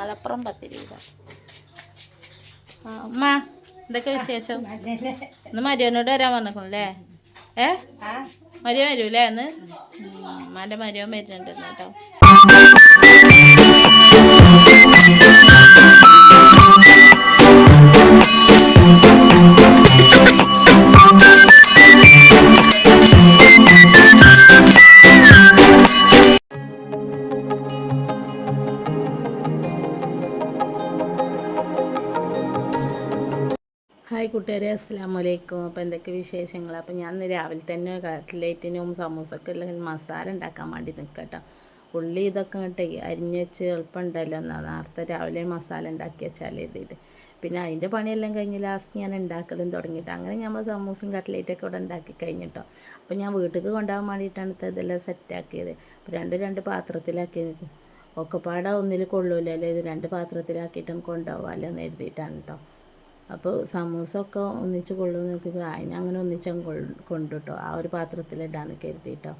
മലപ്പുറം പത്ത് ആ അമ്മ എന്തൊക്കെ വിശേഷം? ഇന്ന് മരിയോനോട് വരാൻ വന്നേക്കുന്നല്ലേ ഏ? മരിയോ വരൂലേ ഇന്ന്? ഉമ്മാന്റെ മരിയോൻ വരുന്നുണ്ട് Thank കേട്ടോ. കൂട്ടുകാരെ അസ്സാം വലൈക്കും അപ്പോൾ എന്തൊക്കെ വിശേഷങ്ങൾ അപ്പോൾ ഞാൻ ഇന്ന് രാവിലെ തന്നെ കട്ട്ലേറ്റിനും സമൂസക്കെല്ലാം മസാല ഉണ്ടാക്കാൻ വേണ്ടി നിൽക്കട്ടോ ഉള്ളി ഇതൊക്കെ അങ്ങോട്ട് അരിഞ്ഞ് വെച്ച് എളുപ്പമുണ്ടല്ലോ എന്നാൽ നേരത്തെ രാവിലെ മസാല ഉണ്ടാക്കി വെച്ചാൽ എഴുതിയിട്ട് പിന്നെ അതിന്റെ പണിയെല്ലാം കഴിഞ്ഞ് ലാസ്റ്റ് ഞാൻ ഉണ്ടാക്കലും തുടങ്ങിയിട്ട്. അങ്ങനെ നമ്മൾ സമൂസയും കട്ട്ലേറ്റൊക്കെ ഇവിടെ ഉണ്ടാക്കി കഴിഞ്ഞിട്ടോ. അപ്പോൾ ഞാൻ വീട്ടിലേക്ക് കൊണ്ടുപോകാൻ വേണ്ടിയിട്ടാണ് ഇത് ഇതെല്ലാം സെറ്റാക്കിയത് അപ്പോൾ രണ്ട് രണ്ട് പാത്രത്തിലാക്കി ഒക്കെപ്പാടെ ഒന്നിൽ കൊള്ളൂലല്ലോ? ഇത് രണ്ട് പാത്രത്തിലാക്കിയിട്ടും കൊണ്ടുപോകാമല്ലോ എന്ന് എഴുതിയിട്ടാണ് കേട്ടോ അപ്പോൾ സമൂസ ഒക്കെ ഒന്നിച്ച് കൊള്ളുമെന്ന് നോക്കിയപ്പോൾ അതിനെ അങ്ങനെ ഒന്നിച്ചൻ കൊണ്ടു കേട്ടോ ആ ഒരു പാത്രത്തിൽ പാത്രത്തിലിടാന്ന് കരുതിയിട്ടോ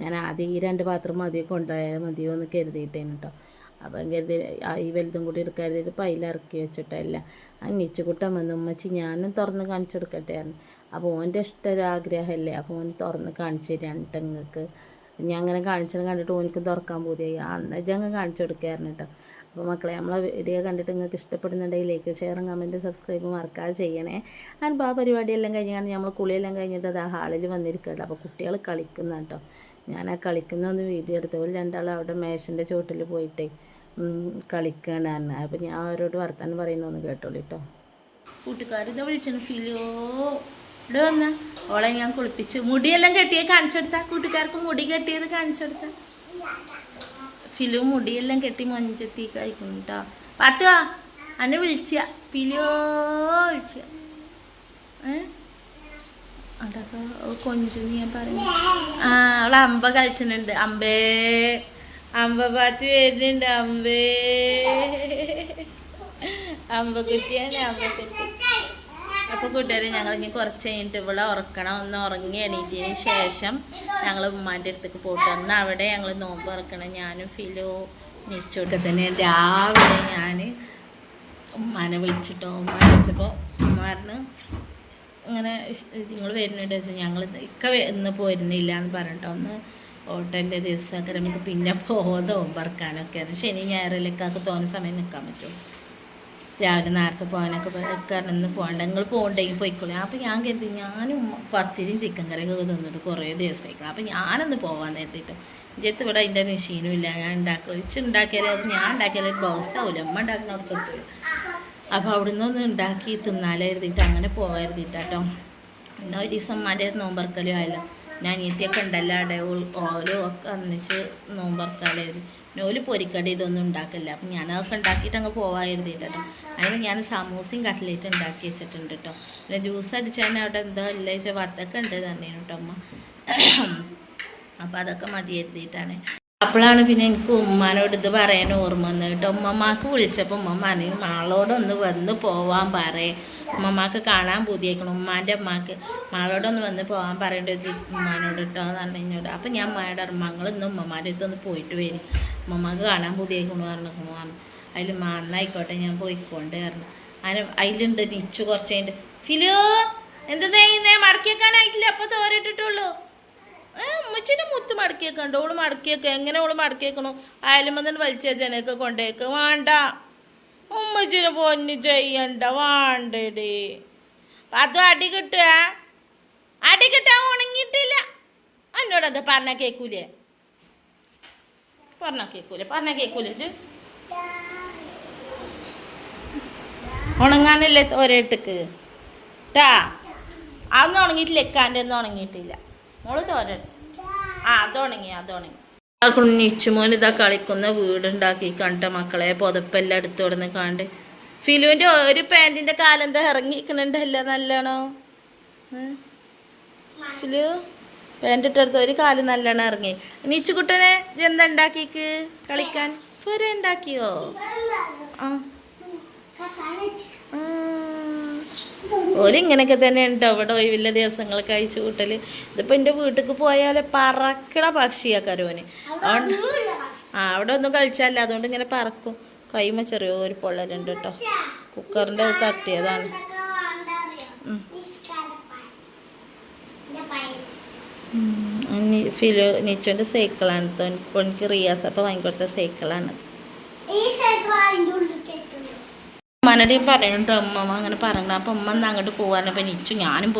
ഞാൻ ആദ്യം ഈ രണ്ട് പാത്രം മതി കൊണ്ടുപോയാൽ മതിയോ എന്ന് കരുതിയിട്ടേന് കേട്ടോ അപ്പം കരുതി ഈ വലുതും കൂടി എടുക്കരുതിട്ട് പൈല ഇറക്കി വെച്ചിട്ടല്ല അന്നിച്ചുകൂട്ടം വന്നു ഉമ്മച്ചി ഞാനും തുറന്ന് കാണിച്ചു കൊടുക്കട്ടെ അപ്പോൾ ഓന്റെ ഇഷ്ടം ഒരു ആഗ്രഹമല്ലേ അപ്പോൾ ഓൻ തുറന്ന് കാണിച്ചു തരാണ് ഞാൻ അങ്ങനെ കാണിച്ചത് കണ്ടിട്ട് ഓനിക്കും തുറക്കാൻ പോതിയായി. അന്ന് അങ്ങ് കാണിച്ചു കൊടുക്കായിരുന്നു കേട്ടോ അപ്പോൾ മക്കളെ നമ്മളെ വീഡിയോ കണ്ടിട്ട് നിങ്ങൾക്ക് ഇഷ്ടപ്പെടുന്നുണ്ടെങ്കിൽ ലൈക്ക് ഷെയറും കമന്റ് സബ്സ്ക്രൈബ് മറക്കാതെ ചെയ്യണേ. ഞാൻ ആ പരിപാടിയെല്ലാം കഴിഞ്ഞാണ് നമ്മൾ കുളിയെല്ലാം കഴിഞ്ഞിട്ട് അത് ആ ഹാളിൽ വന്നിരിക്കട്ടോ അപ്പോൾ കുട്ടികൾ കളിക്കുന്ന കേട്ടോ ഞാൻ ആ കളിക്കുന്ന ഒന്ന് വീഡിയോ എടുത്തപ്പോൾ രണ്ടാളും അവിടെ മേശന്റെ ചുവട്ടിൽ പോയിട്ട് കളിക്കുകയാണ് തന്നെ അപ്പോൾ ഞാൻ അവരോട് വർത്താനം പറയുന്നൊന്ന് കേട്ടോളൂ കേട്ടോ കൂട്ടുകാരിതാ വിളിച്ചു ഫിലിയോ? ഇവിടെ വന്ന. ഓളെ ഞാൻ കുളിപ്പിച്ച്. മുടിയെല്ലാം കെട്ടിയത് കാണിച്ചു കൊടുത്താ. കൂട്ടുകാർക്ക് മുടി കെട്ടിയത് കാണിച്ചു കൊടുത്താ. ഫിലു മുടിയെല്ലാം കെട്ടി മഞ്ചത്തേക്ക് കഴിക്കും കേട്ടോ പാത്തുവാ അന്നെ വിളിച്ച. ഫിലിയോ വിളിച്ച. ഏ? അതൊക്കെ കൊഞ്ചു ഞാൻ പറഞ്ഞു ആ അവൾ അമ്പ കളിച്ചിട്ടുണ്ട് അമ്പേ. അമ്പ പാത്ത് വരുന്നുണ്ട്. അമ്പേ. അമ്പക്കുട്ടിയാണ് അമ്പക്കുട്ടി അപ്പോൾ കൂട്ടുകാരെ ഞങ്ങൾ ഇനി കുറച്ച് കഴിഞ്ഞിട്ട് ഇവിടെ ഉറക്കണം. ഒന്ന് ഉറങ്ങി എണീറ്റതിന് ശേഷം ഞങ്ങൾ ഉമ്മാന്റെ അടുത്തേക്ക് പോയിട്ട് അന്ന് അവിടെ ഞങ്ങൾ നോമ്പ് ഉറക്കണം ഞാനും ഫിലോ നിച്ചോട്ട് തന്നെ രാവിലെ ഞാൻ ഉമ്മാനെ വിളിച്ചിട്ടോ ഉമ്മ വിളിച്ചപ്പോൾ ഉമ്മ പറഞ്ഞു ഇങ്ങനെ നിങ്ങൾ വരുന്നുണ്ട് വെച്ചാൽ ഞങ്ങൾ ഇക്ക ഇന്ന് പോരുന്നില്ല എന്ന് പറഞ്ഞിട്ടോ. ഒന്ന് ഓട്ടന്റെ ദിവസമൊക്കെ നമുക്ക് പിന്നെ പോകാതെ നോമ്പറക്കാനൊക്കെയാണ് ശനി ഞായറിലേക്കൊക്കെ തോന്നുന്ന സമയം നിൽക്കാൻ പറ്റും. രാവിലെ നേരത്തെ പോകാനൊക്കെ കാരണം ഇന്ന് പോകണ്ട. നിങ്ങൾ പോകണ്ടെങ്കിൽ പോയിക്കോളൂ. അപ്പോൾ ഞാൻ കരുതി ഞാനും പത്തിരിയും ചിക്കൻ കറിയൊക്കെ തിന്നിട്ട് കുറേ ദിവസമായിക്കണം. അപ്പോൾ ഞാനൊന്ന് പോകാൻ നേരത്തിട്ട് ഇഞ്ചത്ത് ഇവിടെ അതിന്റെ മെഷീനും ഇല്ല. ഞാൻ ഉണ്ടാക്കുക ഒഴിച്ച് ഉണ്ടാക്കിയാലേ അത് ഞാൻ ഉണ്ടാക്കിയാലേ ബോസാവില്ല അമ്മ ഉണ്ടാക്കുന്ന അവിടെ എത്തില്ല അപ്പോൾ അവിടുന്ന് ഒന്ന് ഉണ്ടാക്കി തിന്നാലേ എഴുതിയിട്ട് അങ്ങനെ പോകാതിട്ടാട്ടോ പിന്നെ ഒരു ദിവസം അമ്മന്റെ നോമ്പറക്കലും ആയല്ലോ. ഞാൻ അനിയത്തിയൊക്കെ ഉണ്ടല്ലോ അവിടെ. ഓരോ ഒക്കെ ഒന്നിച്ച് നോമ്പറക്കാലേ പിന്നെ ഓൽ പൊരിക്കടി ഇതൊന്നും ഉണ്ടാക്കില്ല. അപ്പം ഞാനതൊക്കെ ഉണ്ടാക്കിയിട്ട് അങ്ങ് പോവാതിരുന്നിട്ടോ അതിന് ഞാൻ സമൂസയും കട്ട്ലേറ്റ് ഉണ്ടാക്കി വെച്ചിട്ടുണ്ട് കേട്ടോ പിന്നെ ജ്യൂസ് അടിച്ചാൽ അവിടെ എന്താ ഇല്ല വെച്ചാൽ വത്തൊക്കെ ഉണ്ട് തന്നെ കേട്ടോ അമ്മ അപ്പം അതൊക്കെ മതി എഴുതിയിട്ടാണ് അപ്പോഴാണ് പിന്നെ എനിക്ക് ഉമ്മാനോട് ഇത് പറയാൻ ഓർമ്മ വന്നത്. കേട്ടോ ഉമ്മമാക്ക് വിളിച്ചപ്പോൾ ഉമ്മമാനെ മാളോടൊന്ന് വന്ന് പോവാൻ പറയേ. ഉമ്മമാക്ക് കാണാൻ പൂതിയേക്കണം ഉമ്മാന്റെ ഉമ്മാക്ക്. മാളോടൊന്ന് വന്ന് പോകാൻ പറയേണ്ട ഉമ്മാനോട് കേട്ടോ എന്ന് പറഞ്ഞു കഴിഞ്ഞോട് അപ്പം ഞാൻ ഉമ്മയുടെ മങ്ങൾ ഇന്ന് ഉമ്മമാരുടെ അടുത്തൊന്ന് പോയിട്ട് വരും. ഉമ്മമാക്ക് കാണാൻ പൂതിയേക്കണു പറഞ്ഞിരിക്കണു പറഞ്ഞു. അതിൽ മാന്നായിക്കോട്ടെ ഞാൻ പോയിക്കൊണ്ട് പറഞ്ഞു. അതിന് അതിലുണ്ട് നിച്ചു കുറച്ച് കഴിഞ്ഞിട്ട് ഫിലോ എന്താ ചെയ്യുന്നേ മടക്കി വെക്കാനായിട്ടില്ല അപ്പോൾ തോരിട്ടിട്ടുള്ളൂ. ഉമ്മച്ചിനെ മുത്ത് മടക്കിയൊക്കെ ഉണ്ട് ഓൾ മടക്കിയൊക്കെ എങ്ങനെ ഓൾ മടക്കിയേക്കണു വന്നിട്ട് വലിച്ചേച്ചനൊക്കെ കൊണ്ടേക്ക് വേണ്ട. ഉമ്മച്ചിനെ പൊന്നു ചെയ്യണ്ട വേണ്ടടി. അതും അടി കിട്ടുക? അടി കിട്ടാൻ ഉണങ്ങിയിട്ടില്ല. എന്നോട് എന്താ പറഞ്ഞ കേക്കൂലേ? പറഞ്ഞ കേക്കൂലേ പറഞ്ഞ കേക്കൂലേ? ഉണങ്ങാനല്ലേ ഒരേട്ടക്ക് ട്ടാ. അതൊന്നും ഉണങ്ങിയിട്ടില്ല എക്കാന്റെ ഒന്നും ഉണങ്ങിയിട്ടില്ല. മോൾ തോര ആ അത് ഉണങ്ങി അത് ഉണങ്ങി. ആ കുഞ്ഞിച്ചുമോൻ ഇതാ കളിക്കുന്ന വീടുണ്ടാക്കി കണ്ട മക്കളെ പുതപ്പെല്ലാം എടുത്തു കൊടുന്ന് കാണ്ട്. ഫിലുവിന്റെ ഒരു പാന്റിന്റെ കാലെന്താ ഇറങ്ങിക്കണുണ്ടല്ലോ നല്ലോണോ? ഫിലു പാന്റ് ഇട്ടെടുത്ത് ഒരു കാൽ നല്ലോണം ഇറങ്ങി. നീച്ചുകുട്ടനെ എന്താ ഉണ്ടാക്കിക്ക് കളിക്കാൻ? പുര ഉണ്ടാക്കിയോ ആ ആ. ഓലിങ്ങനെയൊക്കെ തന്നെ ഉണ്ടോ ഇവിടെ ഒഴിവില്ല ദിവസങ്ങളൊക്കെ അയച്ചു കൂട്ടൽ ഇതിപ്പോ എന്റെ വീട്ടിക്ക് പോയാൽ പറക്കണ പക്ഷിയാ കരുവന് ആ അവിടെ ഒന്നും കഴിച്ചല്ല അതുകൊണ്ട് ഇങ്ങനെ പറക്കും. കൈമ ചെറിയൊരു പൊള്ളലുണ്ട് കേട്ടോ കുക്കറിന്റെ അത് തട്ടിയതാണ്. ഫിലോ നിച്ചോന്റെ സൈക്കിളാണ് കേട്ടോ എനിക്ക് റിയാസ് അപ്പോൾ വാങ്ങിക്കൊടുത്ത സൈക്കിളാണ് ഈ സൈക്കിൾ അതിന്റെ ഉള്ളിൽ കയറ്റുന്നു ഉമ്മാനോട് പറയുന്നുണ്ട് അമ്മ അങ്ങനെ പറഞ്ഞു അപ്പം ഉമ്മ ഒന്ന് അങ്ങോട്ട് പോകാനപ്പം നിച്ചു ഞാനും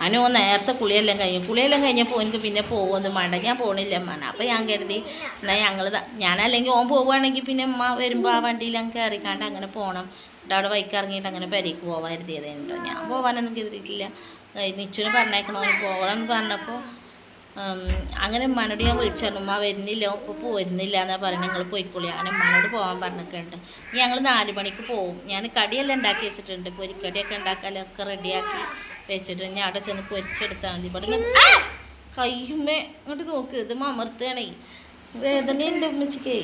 അതിന് ഓൻ നേരത്തെ കുളിയെല്ലാം കഴിഞ്ഞു. കുളിയെല്ലാം കഴിഞ്ഞപ്പോൾ എനിക്ക് പിന്നെ പോകുമെന്ന് വേണ്ട ഞാൻ പോകണില്ല അമ്മാനെ അപ്പം ഞാൻ കരുതി എന്നാൽ ഞങ്ങൾ ഞാനല്ലെങ്കിൽ ഓൻ പോവുകയാണെങ്കിൽ പിന്നെ ഉമ്മ വരുമ്പോൾ ആ വണ്ടിയിൽ അങ്ങ് കയറിക്കാണ്ട് അങ്ങനെ പോകണം എന്നിട്ട് അവിടെ വൈക്ക് ഇറങ്ങിയിട്ട് അങ്ങനെ പരിക്ക് പോകാൻ കരുതിയതുണ്ടോ ഞാൻ പോകാനൊന്നും കരുതിയിട്ടില്ല. നിച്ചുവിനെ പറഞ്ഞേക്കണോ പോകണം എന്ന് പറഞ്ഞപ്പോൾ അങ്ങനെ ഉമ്മാനോട് ഞാൻ വിളിച്ചായിരുന്നു ഉമ്മ വരുന്നില്ല ഇപ്പോൾ പോരുന്നില്ല എന്നാ പറയുന്നത്. നിങ്ങൾ പോയിക്കോളി. അങ്ങനെ ഉമ്മാനോട് പോകാൻ പറഞ്ഞിട്ടുണ്ട്. ഞങ്ങൾ നാല് മണിക്ക് പോവും. ഞാൻ കടിയെല്ലാം ഉണ്ടാക്കി വെച്ചിട്ടുണ്ട്. പൊരിക്കടിയൊക്കെ ഉണ്ടാക്കാനൊക്കെ റെഡിയാക്കി വെച്ചിട്ട് ഞാൻ അവിടെ ചെന്ന് പൊരിച്ചെടുത്താൽ മതി. ഇവിടെ കയ്യുമ്മേ ഇങ്ങോട്ട് നോക്ക്. ഇത് അമർത്തുകയാണേ വേദനയുണ്ട് ഉമ്മച്ചിക്കേ.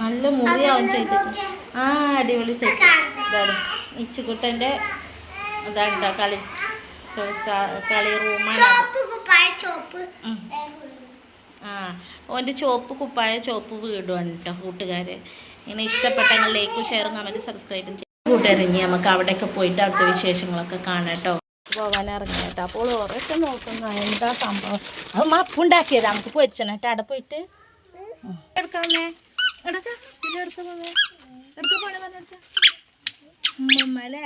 നല്ല മുറിയാവും ചെയ്തിട്ട്. ആ അടിപൊളി സെറ്റ് ഇതാണ് ഇച്ചുകുട്ടന്റെ ഇതാണ്ടാ കളി കളി റൂമാണ് ചോപ്പ് കുപ്പായ ചോപ്പ് ഉം. ആ ഓന്റെ ചോപ്പ് കുപ്പായ ചോപ്പ് വീടുവാണ് കേട്ടോ കൂട്ടുകാരെ. ഇങ്ങനെ ഇഷ്ടപ്പെട്ടെങ്കിൽ ലൈക്കും ഷെയറും കമന്റ് സബ്സ്ക്രൈബും ചെയ്യും. കൂട്ടിറങ്ങി നമുക്ക് അവിടെയൊക്കെ പോയിട്ട് അവിടുത്തെ വിശേഷങ്ങളൊക്കെ കാണാം കേട്ടോ പോകാൻ ഇറങ്ങി കേട്ടോ അപ്പോൾ ഓരോക്കെ നോക്കുന്ന. എന്താ സംഭവം? അത് മപ്പുണ്ടാക്കിയതാ നമുക്ക് പൊരിച്ചണം കേട്ടോ അവിടെ പോയിട്ട്. എടുക്കാമേ? എടുക്കാം. പിന്നെ എടുക്ക പോവേ എടുക്ക പോണേ പറഞ്ഞെടുക്ക ഉമ്മല്ലേ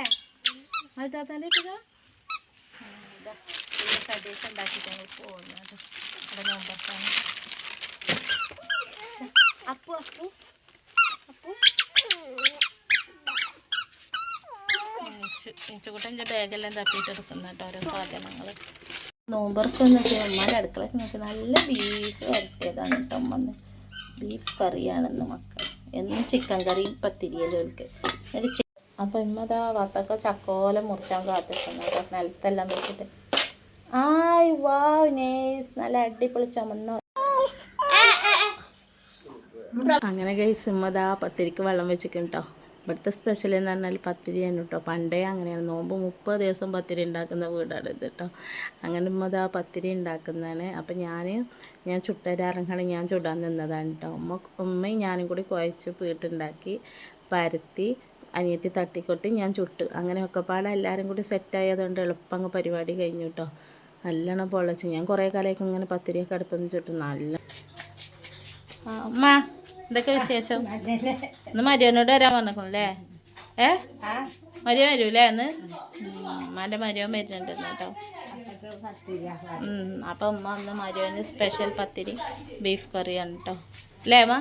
അടുത്താത്താന്റെ ഇട്ടുക കടിയൊക്കെ ഉണ്ടാക്കിയിട്ട് ഞങ്ങൾ പോകുന്നത്. അവിടെ നോമ്പറക്കാണ് അപ്പു അപ്പു. അപ്പു. ഇച്ചുകൂട്ടന്റെ ബാഗെല്ലാം തപ്പിയിട്ട് എടുക്കുന്ന കേട്ടോ ഓരോ സാധനങ്ങൾ നോമ്പറക്കെന്ന് വെച്ചാൽ അമ്മയുടെ അടുക്കളയ്ക്ക് നോക്കി നല്ല ബീഫ് വരട്ടിയതാണ് കേട്ടോ അമ്മന്ന് ബീഫ് കറിയാണെന്ന് മക്കൾ എന്നും ചിക്കൻ കറിയും പത്തിരിയലും അവർക്ക് ഒരു അപ്പോൾ ഇമ്മതാ വത്തക്ക ചക്കോല മുറിച്ചാൽ കേട്ടോ. നിലത്തെല്ലാം വെച്ചിട്ട്. ആയ് വാവ് നൈസ് നല്ല അടിപൊളി ചുമന്ന അങ്ങനെ ഗൈസ് ഇമ്മതാ പത്തിരിക്ക് വെള്ളം കേട്ടോ ഇവിടുത്തെ സ്പെഷ്യൽ എന്ന് പറഞ്ഞാൽ പത്തിരിയാണ് കേട്ടോ പണ്ടേ അങ്ങനെയാണ്. നോമ്പ് മുപ്പത് ദിവസം പത്തിരി ഉണ്ടാക്കുന്ന വീടാണ് ഇത് കേട്ടോ അങ്ങനെ ഉമ്മതാ പത്തിരി ഉണ്ടാക്കുന്നതാണ്. അപ്പം ഞാൻ ഞാൻ ചുട്ടരാറങ്ങാണ് ഞാൻ ചുടാൻ നിന്നതാണ് കേട്ടോ ഉമ്മ ഉമ്മയും ഞാനും കൂടി കുഴച്ച് വീട്ടുണ്ടാക്കി പരത്തി അനിയത്തി തട്ടിക്കൊട്ടി ഞാൻ ചുട്ട്. അങ്ങനെ ഒക്കെ പാടെ എല്ലാവരും കൂടി സെറ്റായതുകൊണ്ട് എളുപ്പം പരിപാടി കഴിഞ്ഞു കേട്ടോ നല്ലോണം പൊള്ളച്ച് ഞാൻ കുറേ കാലമൊക്കെ ഇങ്ങനെ പത്തിരിയൊക്കെ അടുപ്പം ചുട്ടു നല്ല അമ്മ എന്തൊക്കെ വിശേഷം? ഇന്ന് മരിയോനോട് വരാൻ വന്നേക്കണല്ലേ? ഏ? മരിയോ വരൂലേ ഇന്ന്? ഉമ്മാന്റെ മരിയോ വരുന്നുണ്ടെന്ന് കേട്ടോ. അപ്പം ഉമ്മ അന്ന് മരിയോന് സ്പെഷ്യൽ പത്തിരി ബീഫ് കറിയാണ് കേട്ടോ അല്ലേ അമ്മ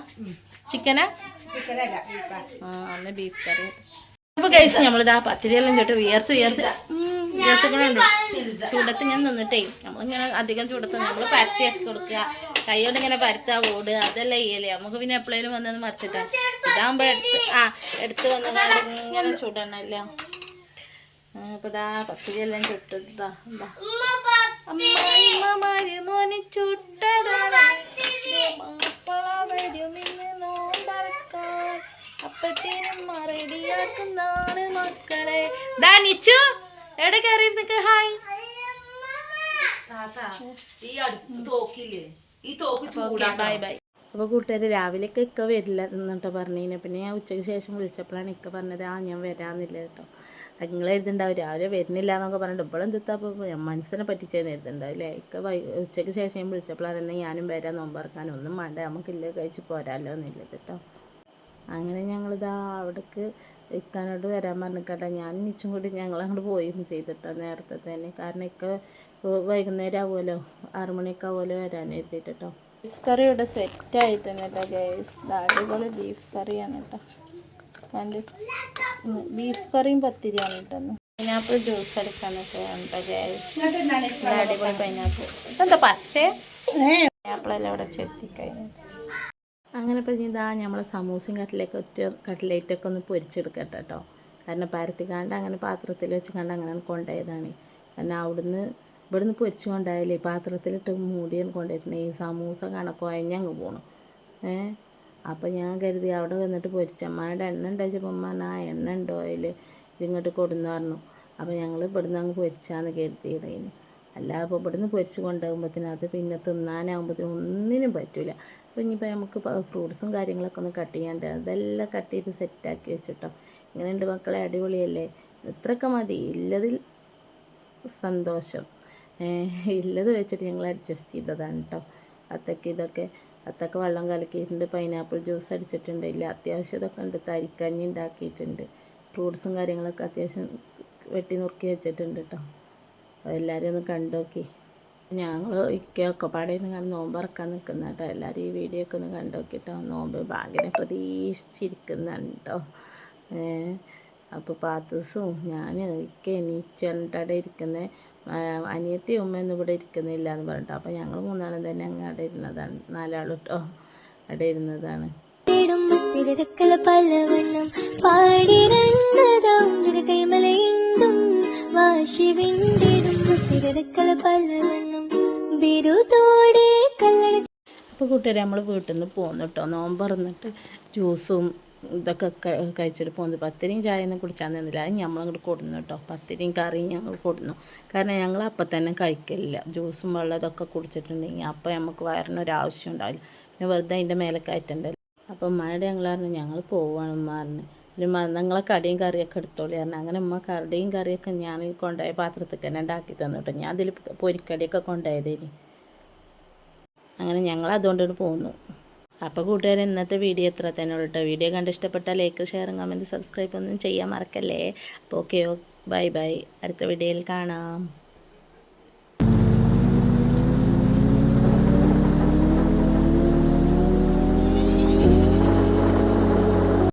ചിക്കനാ? ആ അന്ന് ബീഫ് കറി അപ്പൊ കഴിച്ച് നമ്മളിതാ പത്തിരിയെല്ലാം ചോട്ട് വിയർത്ത് വിയർത്ത്. വിയർത്തുകളുണ്ട് ചൂടത്ത് ഞാൻ നിന്നിട്ടേ നമ്മളിങ്ങനെ അധികം ചൂടത്ത് നമ്മൾ പരത്തിയാക്കി കൊടുക്കുക. കൈയോട് ഇങ്ങനെ പരത്താ ഓടുക അതെല്ലാം ചെയ്യല്ലേ? നമുക്ക് പിന്നെ എപ്പോഴേലും വന്നത് മറിച്ചിട്ടാ. ഇതാകുമ്പോ എടുത്ത് ആ എടുത്ത് വന്നു ഇങ്ങനെ ചൂടണല്ലോ. അപ്പൊ ഇതാ പത്തിരിയെല്ലാം ചുട്ടിട്ടാ. എന്താ അമ്മായിമ്മമാര് മോനെ ചുട്ടതാണ് അപ്പത്തേനും റെഡിയാക്കുന്നതാണ് മക്കളെ. ദാ നിച്ചു. എവിടെ കയറി ഹായ്. ഈ അടുത്ത് തോക്കില്ലേ? ഈ തോക്ക് ബൈ ബൈ അപ്പോൾ കൂട്ടുകാർ രാവിലെയൊക്കെ ഇക്ക വരില്ല എന്നിട്ട് പറഞ്ഞു പിന്നെ ഞാൻ ഉച്ചയ്ക്ക് ശേഷം വിളിച്ചപ്പോഴാണ് ഇക്ക പറഞ്ഞത് ആ ഞാൻ വരാമെന്നില്ല കേട്ടോ നിങ്ങൾ എഴുതുണ്ടാവും രാവിലെ വരുന്നില്ല എന്നൊക്കെ പറഞ്ഞിട്ട് ഇപ്പോഴും ഞാൻ മനസ്സിനെ പറ്റിച്ചേന്ന് എഴുതുണ്ടാവും അല്ലേ ഇക്ക വൈ ഉച്ചയ്ക്ക് ശേഷം ഞാൻ വിളിച്ചപ്പോഴാണ് എന്നാൽ ഞാനും വരാൻ നോമ്പറക്കാൻ ഒന്നും വേണ്ട നമുക്കില്ല കഴിച്ച് പോരാല്ലോ എന്നില്ല കേട്ടോ അങ്ങനെ ഞങ്ങളിതാ അവിടേക്ക് ഇക്കാനോട് വരാൻ പറഞ്ഞിക്കട്ടെ ഞാൻ ഇച്ചും കൂടി ഞങ്ങൾ അങ്ങോട്ട് പോയിരുന്നു ചെയ്തിട്ടോ നേരത്തെ തന്നെ. കാരണം ഇക്ക വൈകുന്നേരം ആവുമല്ലോ. ആറുമണിയൊക്കെ ആവുമല്ലോ വരാൻ എഴുതിയിട്ട് കേട്ടോ ബീഫ് കറി ഇവിടെ സെറ്റ് ആയിട്ടുണ്ട് കേട്ടോ ഗേസ് അടിപൊളി ബീഫ് കറിയാണ് കേട്ടോ കണ്ട്. ബീഫ് കറിയും പത്തിരിയാണ് കേട്ടോ പൈനാപ്പിൾ ജ്യൂസ് അടിക്കാന്ന് കേട്ടോ ഗേസ് അടിപൊളി പൈനാപ്പിൾ ഇതെന്താ പച്ചേ? പൈനാപ്പിളെല്ലാം ഇവിടെ ചെത്തിക്കഴിഞ്ഞു അങ്ങനെ ഇപ്പം ഇതാ നമ്മൾ സമൂസയും കട്ട്ലേക്ക് ഒറ്റ കട്ട്ലേറ്റൊക്കെ ഒന്ന് പൊരിച്ചെടുക്കട്ടെ കേട്ടോ കാരണം പരത്തിക്കാണ്ട് അങ്ങനെ പാത്രത്തിൽ വെച്ച് കണ്ട് അങ്ങനെ കൊണ്ടുപോയതാണ് കാരണം അവിടുന്ന് ഇവിടുന്ന് പൊരിച്ചു കൊണ്ടായാലേ പാത്രത്തിലിട്ട് മൂടിയാണ് കൊണ്ടുവരുന്നത് ഈ സമൂസ കണക്കോയഞ്ഞ് അങ്ങ് പോകണം ഏ? അപ്പം ഞാൻ കരുതി അവിടെ വന്നിട്ട് പൊരിച്ചമ്മയുടെ എണ്ണ ഉണ്ടാച്ചപ്പോൾ അമ്മ ആ എണ്ണ ഉണ്ടോ അതിൽ ഇതിങ്ങോട്ട് കൊടുന്നു പറഞ്ഞു. അപ്പോൾ ഞങ്ങൾ ഇവിടുന്ന് അങ്ങ് പൊരിച്ചാന്ന് കരുതിയതേന് അല്ലാതെ ഇപ്പോൾ ഇവിടുന്ന് പൊരിച്ച് കൊണ്ടുപോകുമ്പോഴത്തേനും അത് പിന്നെ തിന്നാനാകുമ്പോഴത്തേനും ഒന്നിനും പറ്റില്ല അപ്പോൾ ഇനിയിപ്പോൾ നമുക്ക് ഫ്രൂട്ട്സും കാര്യങ്ങളൊക്കെ ഒന്ന് കട്ട് ചെയ്യാണ്ട് അതെല്ലാം കട്ട് ചെയ്ത് സെറ്റാക്കി വെച്ചിട്ടോ. ഇങ്ങനെയുണ്ട് മക്കളെ അടിപൊളിയല്ലേ? ഇത്രയൊക്കെ മതി. ഇല്ലതിൽ സന്തോഷം. ഇല്ലത് വെച്ചിട്ട് ഞങ്ങൾ അഡ്ജസ്റ്റ് ചെയ്തതാണ് കേട്ടോ അത്തൊക്കെ ഇതൊക്കെ അത്തൊക്കെ വെള്ളം കലക്കിയിട്ടുണ്ട് പൈനാപ്പിൾ ജ്യൂസ് അടിച്ചിട്ടുണ്ട് ഇല്ല അത്യാവശ്യം ഇതൊക്കെ ഉണ്ട് തരിക്കഞ്ഞി ഉണ്ടാക്കിയിട്ടുണ്ട്. ഫ്രൂട്ട്സും കാര്യങ്ങളൊക്കെ അത്യാവശ്യം വെട്ടി നുറുക്കി വെച്ചിട്ടുണ്ട് കേട്ടോ എല്ലാവരും ഒന്ന് കണ്ടോക്കി. ഞങ്ങൾ ഇക്കൊക്കെ പാടേന്ന് കാണും നോമ്പ് ഇറക്കാൻ നിൽക്കുന്ന കേട്ടോ. എല്ലാവരും ഈ വീഡിയോ ഒക്കെ ഒന്ന് കണ്ടോക്കിട്ടോ. നോമ്പ് ഭാഗ്യനെ പ്രതീക്ഷിച്ചിരിക്കുന്നുണ്ടോ? അപ്പോൾ പാത്തൂസും ഞാൻ ഇക്ക എണീച്ചണ്ടടെ ഇരിക്കുന്നത് അനിയത്തി ഉമ്മയൊന്നും ഇവിടെ ഇരിക്കുന്നില്ല എന്ന് പറഞ്ഞിട്ടോ. അപ്പോൾ ഞങ്ങൾ മൂന്നാളും തന്നെ അങ്ങ് അവിടെ ഇരുന്നതാണ്. നാലാളും കേട്ടോ അവിടെ ഇരുന്നതാണ്. തിരക്കല തിരക്കല പലവണ്ണം ബിരുദോടെ അപ്പോൾ കൂട്ടുകാരെ നമ്മൾ വീട്ടിൽ നിന്ന് പോന്നു കേട്ടോ നോമ്പ് തുറന്നിട്ട് ജ്യൂസും ഇതൊക്കെ കഴിച്ചിട്ട് പോകുന്നു പത്തിരിയും ചായ ഒന്നും കുടിച്ചാൽ നിന്നില്ല. അത് ഞമ്മളങ്ങോട്ട് കൊടുന്നു കേട്ടോ പത്തിരിയും കറിയും ഞങ്ങൾ കൊടുന്നു. കാരണം ഞങ്ങൾ അപ്പം തന്നെ കഴിക്കലില്ല. ജ്യൂസും വെള്ളം ഇതൊക്കെ കുടിച്ചിട്ടുണ്ടെങ്കിൽ അപ്പം നമുക്ക് വയറിനൊരാവശ്യം ഉണ്ടാവില്ല. പിന്നെ വെറുതെ അതിന്റെ മേലെ കയറ്റണ്ടല്ലോ അപ്പം ഉമ്മയുടെ ഞങ്ങൾ പറഞ്ഞു ഞങ്ങൾ പോവാണ് ഉമ്മ ഒരു നിങ്ങളെ കടിയും കറിയൊക്കെ എടുത്തോളി പറഞ്ഞു. അങ്ങനെ ഉമ്മ കറിയും കറിയൊക്കെ ഞാൻ കൊണ്ടുപോയ പാത്രത്തിൽ തന്നെ ഉണ്ടാക്കി തന്നിട്ടോ ഞാൻ അതിൽ പൊരിക്കടിയൊക്കെ കൊണ്ടുപോയതേനി. അങ്ങനെ ഞങ്ങൾ അതുകൊണ്ട് പോകുന്നു അപ്പോൾ കൂട്ടുകാർ ഇന്നത്തെ വീഡിയോ എത്ര തന്നെ ഉള്ളൂ വീഡിയോ കണ്ട് ഇഷ്ടപ്പെട്ടാൽ ലൈക്ക് ഷെയർ കമന്റ് സബ്സ്ക്രൈബ് ഒന്നും ചെയ്യാൻ മറക്കല്ലേ? അപ്പോൾ ഓക്കെ ബൈ ബൈ അടുത്ത വീഡിയോയിൽ കാണാം.